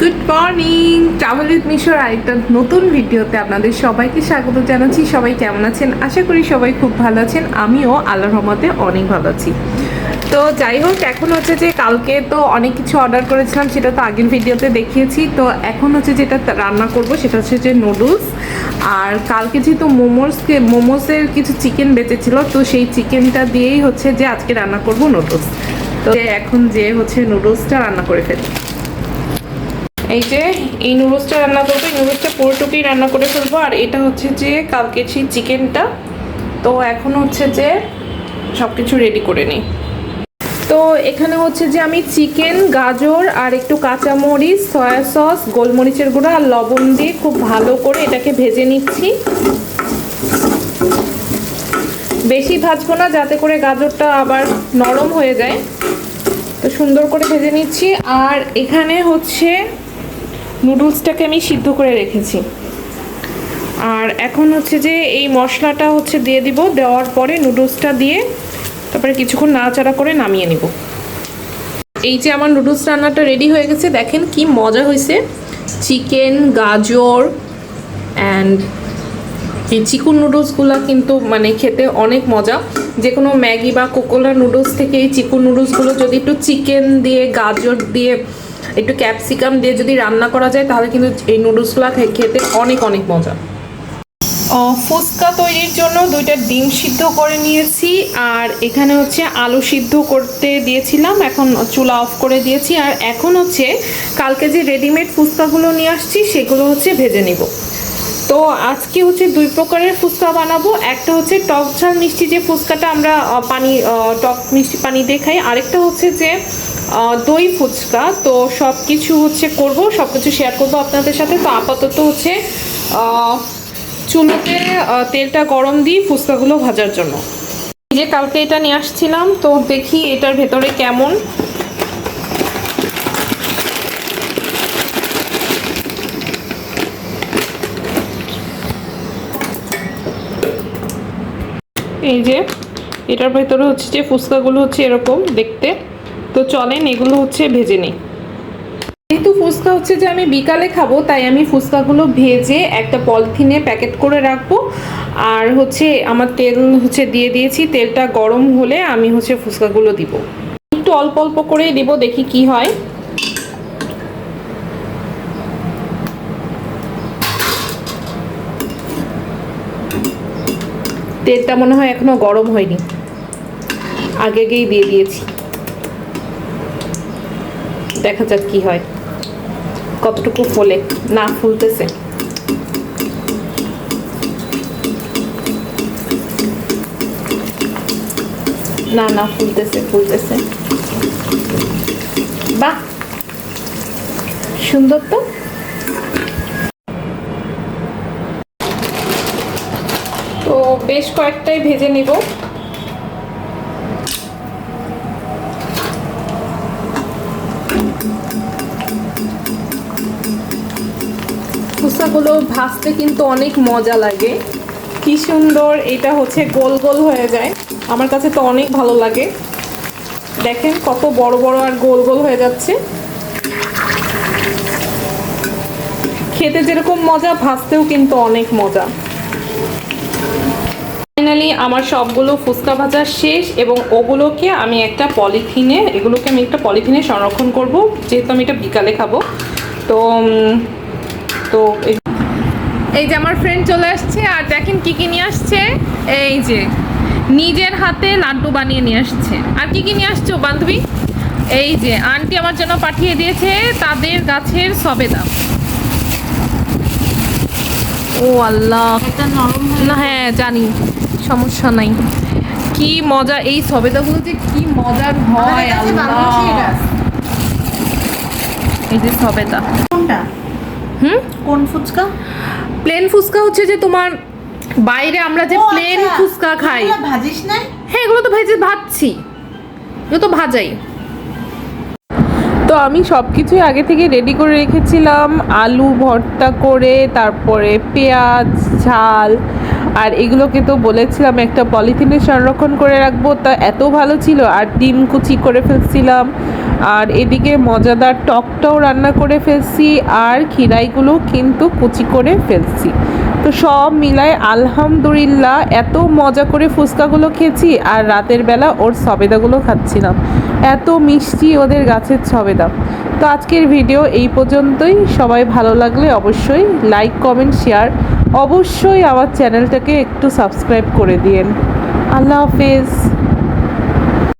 Good morning travel with মিশোর আরেকটা নতুন ভিডিওতে আপনাদের সবাইকে স্বাগত জানাচ্ছি। সবাই কেমন আছেন? আশা করি সবাই খুব ভালো আছেন। আমিও আল্লাহর রহমতে অনেক ভালো আছি। তো যাই হোক, এখন হচ্ছে যে কালকে তো অনেক কিছু অর্ডার করেছিলাম, সেটা তো আগের ভিডিওতে দেখিয়েছি। তো এখন হচ্ছে যেটা রান্না করব, সেটা হচ্ছে যে নুডলস আর কালকে যেহেতু মোমোসকে মোমোসের কিছু চিকেন বেঁচেছিল, তো সেই চিকেনটা দিয়েই হচ্ছে যে আজকে রান্না করব নুডলস তো এখন যে হচ্ছে নুডলসটা রান্না করে ফেলি। এই যে এই নুডলসটা রান্না করব, এই নুডলসটা পুরোটুকুই রান্না করে ফেলব। আর এটা হচ্ছে যে কালকে সেই চিকেনটা। তো এখন হচ্ছে যে সব কিছু রেডি করে নিই। তো এখানে হচ্ছে যে আমি চিকেন, গাজর আর একটু কাঁচামরিচ, সয়া সস, গোলমরিচের গুঁড়ো আর লবণ দিয়ে খুব ভালো করে এটাকে ভেজে নিচ্ছি। বেশি ভাজবো না, যাতে করে গাজরটা আবার নরম হয়ে যায়। তো সুন্দর করে ভেজে নিচ্ছি। আর এখানে হচ্ছে নুডলসটাকে আমি সিদ্ধ করে রেখেছি। আর এখন হচ্ছে যে এই মশলাটা হচ্ছে দিয়ে দিব, দেওয়ার পরে নুডলসটা দিয়ে তারপরে কিছুক্ষণ নাড়াচাড়া করে নামিয়ে নিব। এই যে আমার নুডলস রান্নাটা রেডি হয়ে গেছে, দেখেন কি মজা হয়েছে। চিকেন, গাজর অ্যান্ড এই চিকুন নুডলসগুলো কিন্তু মানে খেতে অনেক মজা। যে কোনো ম্যাগি বা কোকোলা নুডলস থেকে এই চিকুন নুডলসগুলো যদি একটু চিকেন দিয়ে, গাজর দিয়ে একটু ক্যাপসিকাম দিয়ে যদি রান্না করা যায়, তাহলে কিন্তু এই নুডলসগুলো খেতে অনেক অনেক মজা। ফুচকা তৈরির জন্য দুইটা ডিম সিদ্ধ করে নিয়েছি, আর এখানে হচ্ছে আলু সিদ্ধ করতে দিয়েছিলাম, এখন চুলা অফ করে দিয়েছি, আর এখন হচ্ছে কালকে যে রেডিমেড ফুচকাগুলো নিয়ে আসছি, সেগুলো হচ্ছে ভেজে নিব। তো আজকে হচ্ছে দুই প্রকারের ফুচকা বানাবো, একটা হচ্ছে টক ঝাল মিষ্টি, যে ফুচকাটা আমরা পানি টক মিষ্টি পানি দিয়ে খাই, আরেকটা হচ্ছে যে দই, ফুচকা, তো সব কিছু হচ্ছে করব সব কিছু শেয়ার করব আপনাদের সাথে। তো আপাতত হচ্ছে চুলোতে তেলটা গরম দিই, ফুচকাগুলো ভাজার জন্য। যে কালকে এটা নিয়ে আসছিলাম, তো দেখি এটার ভেতরে কেমন। এই যে, এটার ভেতরে হচ্ছে যে ফুচকাগুলো হচ্ছে এরকম দেখতে। তো চলেন, এগুলো হচ্ছে ভেজে নিই। যেহেতু ফুচকা হচ্ছে যে আমি বিকালে খাব, তাই আমি ফুচকাগুলো ভেজে একটা পলিথিনে প্যাকেট করে রাখব। আর হচ্ছে আমার তেল হচ্ছে দিয়ে দিয়েছি, তেলটা গরম হলে আমি হচ্ছে ফুচকাগুলো দিব। একটু অল্প অল্প করেই দিব, দেখি কি হয়। তেলটা মনে হয় এখনও গরম হয়নি। আগে আগেই দিয়ে দিয়েছি। দেখা যাক কি হয়। কতটুকু ফোলে না ফুলতেছে। না না ফুলতেছে ফুলতেছে। বাহ! সুন্দর তো। তো বেশ কয়েকটাই ভেজে নিব। ফুচকাগুলো ভাজতে কিন্তু অনেক মজা লাগে। কি সুন্দর, এটা হচ্ছে গোল গোল হয়ে যায়। আমার কাছে তো অনেক ভালো লাগে। দেখেন কত বড় বড় আর গোল গোল হয়ে যাচ্ছে। খেতে যেরকম মজা, ভাজতেও কিন্তু অনেক মজা। ফাইনালি আমার সবগুলো ফুচকা ভাজা শেষ এবং ওগুলোকে আমি একটা পলিথিনে, এগুলোকে আমি একটা পলিথিনে সংরক্ষণ করব। যেহেতু আমি এটা বিকালে খাব। তো তো এই- যে আমার ফ্রেন্ড চলে আসছে আর দেখেন কি কি নিয়ে আসছে? এই যে নিজের হাতে লাড্ডু বানিয়ে নিয়ে আসছে। আর কি কি নিয়ে আসছো বান্ধবী? এই যে আন্টি আমার জন্য পাঠিয়ে দিয়েছে তাদের গাছের সবেদা। ও আল্লাহ। হয়ে না হ্যাঁ জানি সমস্যা নাই। কি মজা এই সবেদাগুলো যে কি মজার হয় আল্লাহ। এই যে সবেদা। কোনটা? হুম? কোন ফুচকা? প্লেন ফুচকা হচ্ছে যে তোমার বাইরে আমরা যে প্লেন আচ্ছা। ফুচকা খাই। ভাজিস নাই? হ্যাঁ এগুলো তো ভেজে ভাজছি। এগুলো তো ভাজাই। তো আমি সব কিছুই আগে থেকে রেডি করে রেখেছিলাম। আলু ভর্তা করে তারপরে পেঁয়াজ ঝাল আর এগুলোকে তো বলেছিলাম একটা পলিথিনে সংরক্ষণ করে রাখব। তা এত ভালো ছিল আর ডিম কুচি করে ফেলছিলাম। আর এদিকে মজাদার টকটাও রান্না করে ফেলছি, আর খিরাইগুলো কিন্তু কুচি করে ফেলছি। তো সব মিলায় আলহামদুলিল্লাহ, এত মজা করে ফুচকাগুলো খেয়েছি, আর রাতের বেলা ওর সবেদাগুলো খাচ্ছিলাম। এত মিষ্টি ওদের গাছের সবেদা। তো আজকের ভিডিও এই পর্যন্তই। সবাই ভালো লাগলে অবশ্যই লাইক, কমেন্ট, শেয়ার। অবশ্যই আমার চ্যানেলটাকে একটু সাবস্ক্রাইব করে দিয়েন। আল্লাহ হাফেজ।